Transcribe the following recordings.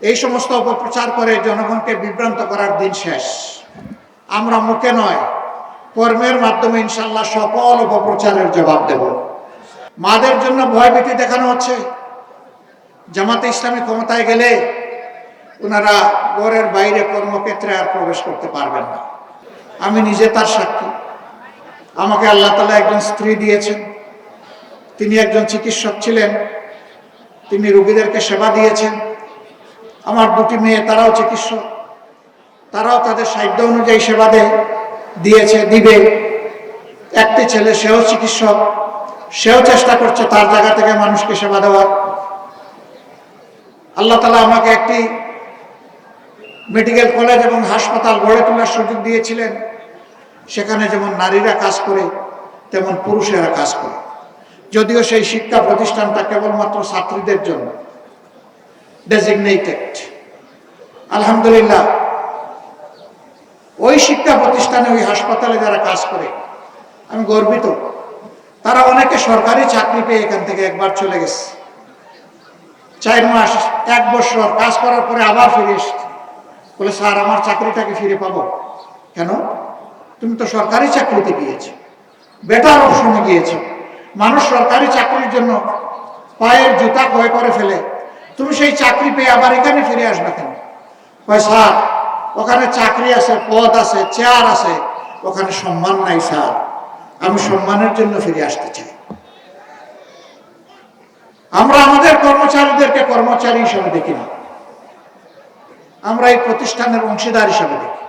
এই সমস্ত অপপ্রচার করে জনগণকে বিভ্রান্ত করার দিন শেষ। আমরা মুখে নয়, কর্মের মাধ্যমে ইনশাল্লাহ সকল অপপ্রচারের জবাব দেব। মাদের জন্য ভয়ভীতি দেখানো হচ্ছে। জামাতে ইসলামী ক্ষমতায় গেলে ওনারা ঘরের বাইরে কর্মক্ষেত্রে আর প্রবেশ করতে পারবেন না। আমি নিজে তার সাক্ষী। আমাকে আল্লাহ তালা একজন স্ত্রী দিয়েছেন। তিনি একজন চিকিৎসক ছিলেন। তিনি রোগীদেরকে সেবা দিয়েছেন। আমার দুটি মেয়ে, তারাও চিকিৎসক। তারাও তাদের সাধ্য অনুযায়ী সেবা দেয় দিয়েছে, দিবে। একটি ছেলে, সেও চিকিৎসক। সেও চেষ্টা করছে তার জায়গা থেকে মানুষকে সেবা দেওয়ার। আল্লাহ তালা আমাকে একটি মেডিকেল কলেজ এবং হাসপাতাল গড়ে তোলার সুযোগ দিয়েছিলেন। সেখানে যেমন নারীরা কাজ করে, তেমন পুরুষেরা কাজ করে। যদিও সেই শিক্ষা প্রতিষ্ঠানটা কেবলমাত্র ছাত্রীদের জন্য। ডেজিগনেটেড আলহামদুলিল্লাহ। ওই শিক্ষা প্রতিষ্ঠানে, ওই হাসপাতালে যারা কাজ করে, আমি গর্বিত। তারা অনেকে সরকারি চাকরি পেয়ে এখান থেকে একবার চলে গেছে। চার মাস, এক বছর কাজ করার পরে আবার ফিরে এসছে। বলে, স্যার, আমার চাকরিটাকে ফিরে পাবো। কেন? তুমি তো সরকারি চাকরিতে গিয়েছো। বেটার অপশনে গিয়েছো। মানুষ সরকারি চাকরির জন্য পায়ের জুতা ক্রয় করে ফেলে। তুমি সেই চাকরি পেয়ে আবার এখানে ফিরে আসবে কেন? কয়, স্যার, ওখানে চাকরি আছে, পদ আছে, চেয়ার আছে, ওখানে সম্মান নাই, স্যার। আমি সম্মানের জন্য ফিরে আসতে চাই। আমরা আমাদের কর্মচারীদেরকে কর্মচারী হিসেবে দেখি না। আমরা এই প্রতিষ্ঠানের অংশীদার হিসেবে দেখি।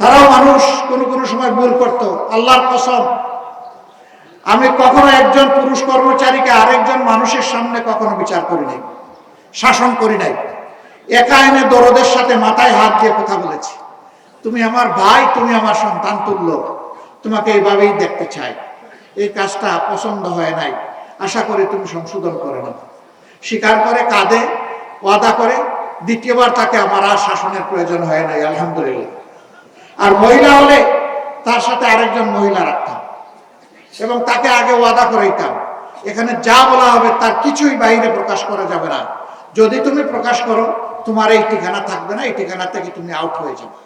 তারাও মানুষ, কোনো কোনো সময় ভুল করত। আল্লাহর কসম, আমি কখনো একজন পুরুষ সামনে কখনো বিচার করি নাই, শাসন করি নাই। একা এনে দরদের সাথে মাথায় হাত দিয়ে কথা বলেছি। তুমি আমার ভাই, তুমি আমার সন্তান, তুল্য। তোমাকে এইভাবেই দেখতে চাই। এই কাজটা পছন্দ হয় নাই। আশা করি তুমি সংশোধন করে নাও। স্বীকার করে কাঁদে, ওয়াদা করে। দ্বিতীয়বার তাকে আমার আর শাসনের প্রয়োজন হয় নাই, আলহামদুলিল্লাহ। আর মহিলা হলে তার সাথে আরেকজন মহিলা রাখতাম এবং তাকে আগে ওয়াদা করাইতাম। এখানে যা বলা হবে তার কিছুই বাইরে প্রকাশ করা যাবে না। যদি তুমি প্রকাশ করো তোমার এই ঠিকানা থাকবে না এই ঠিকানা থেকে তুমি আউট হয়ে যাবে।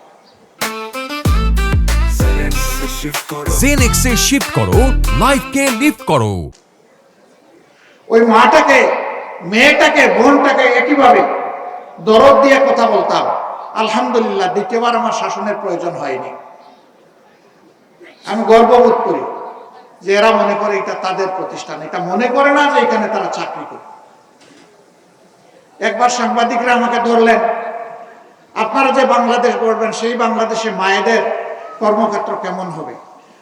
জেনেক্সে শিফট করো লাইফকে লিফট করো। ওই মাটাকে মেয়েটাকে বোনটাকে একইভাবে দরদ দিয়ে কথা বলতাম। আলহামদুলিল্লাহ দ্বিতীয়বার আমার শাসনের প্রয়োজন হয়নি। আমি গর্ববোধ করি। যে এরা মনে করে এটা তাদের প্রতিষ্ঠান, এটা মনে করে না যে এখানে তারা চাকরি করে। একবার সাংবাদিকরা আমাকে ধরলেন, আপনারা যে বাংলাদেশ গড়বেন, সেই বাংলাদেশে মায়েদের কর্মক্ষেত্র কেমন হবে?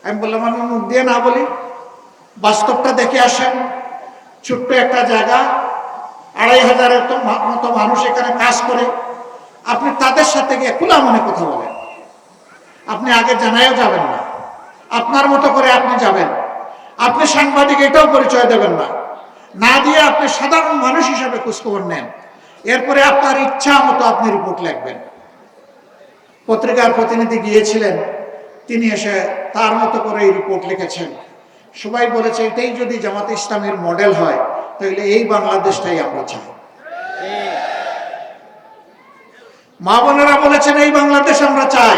আমি বললাম, আমি মুখ দিয়ে না বলি, বাস্তবটা দেখে আসেন। ছোট্ট একটা জায়গা, আড়াই হাজারের তো মতো মানুষ এখানে কাজ করে। আপনি তাদের সাথে গিয়ে খোলা মনে কথা বলেন। আপনি আগে জানাইও যাবেন না। আপনার মতো করে আপনি যাবেন। আপনি সাংবাদিক, এটাও পরিচয় দেবেন না। না দিয়ে আপনি সাধারণ মানুষ হিসাবে খোঁজখবর নেন। এরপরে আপনার ইচ্ছা মতো আপনি রিপোর্ট লিখবেন। পত্রিকার প্রতিনিধি গিয়েছিলেন, তিনি এসে তার মতো করে এই রিপোর্ট লিখেছেন। সবাই বলেছে, এটাই যদি জামাতে ইসলামের মডেল হয়, তাহলে এই বাংলাদেশটাই আমরা চাই। মা বোনেরা বলেছেন, এই বাংলাদেশ আমরা চাই।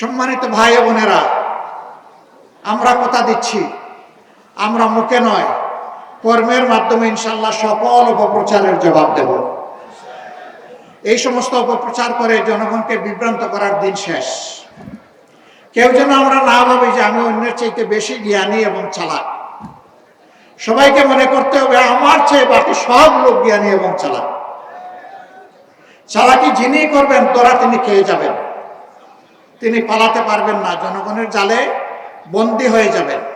সম্মানিত ভাই বোনেরা আমরা কথা দিচ্ছি। আমরা মুখে নয়, কর্মের মাধ্যমে ইনশাল্লাহ সকল অপপ্রচারের জবাব দেব। এই সমস্ত অপপ্রচার করে জনগণকে বিভ্রান্ত করার দিন শেষ। কেউ যেন আমরা না ভাবি যে আমি অন্যের চাইতে বেশি জ্ঞানী এবং চালাক। সবাইকে মনে করতে হবে আমার চেয়ে বাকি সব লোক জ্ঞানী এবং চালাক। চালাকি যিনি করবেন, তোরা তিনি খেয়ে যাবেন। তিনি পালাতে পারবেন না। জনগণের জালে বন্দী হয়ে যাবেন।